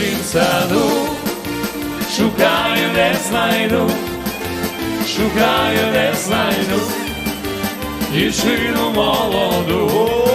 чужім саду, шукаю, не знайду, шукаю, не знайду, дівчину молоду.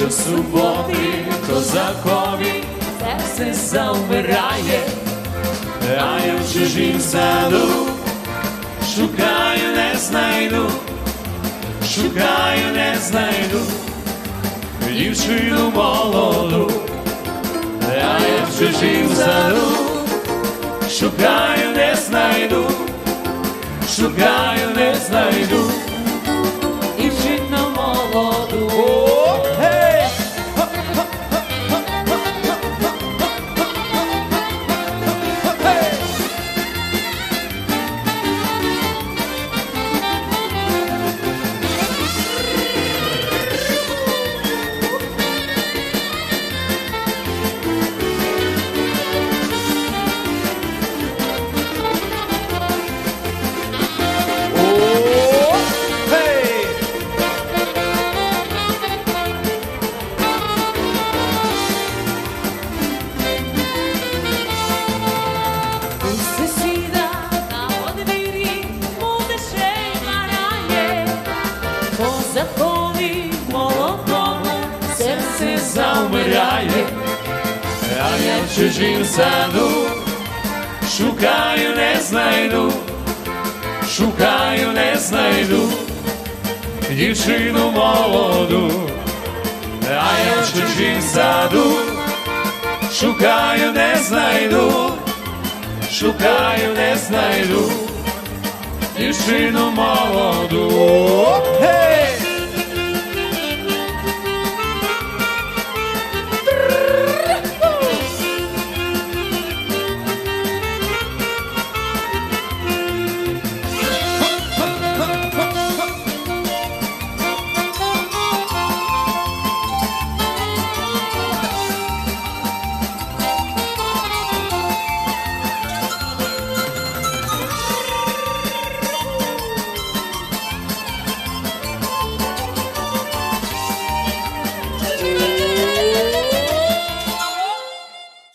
Що суботи козакові серце завмирає, а я в чужім саду шукаю, не знайду, шукаю, не знайду, дівчину молоду, а я в чужім саду шукаю, не знайду, шукаю, не знайду. Козакові молодому серце Завмиряє, а я в чужім саду шукаю, не знайду, шукаю, не знайду дівчину молоду, а я в чужім саду шукаю, не знайду, шукаю, не знайду дівчину молоду. Гей!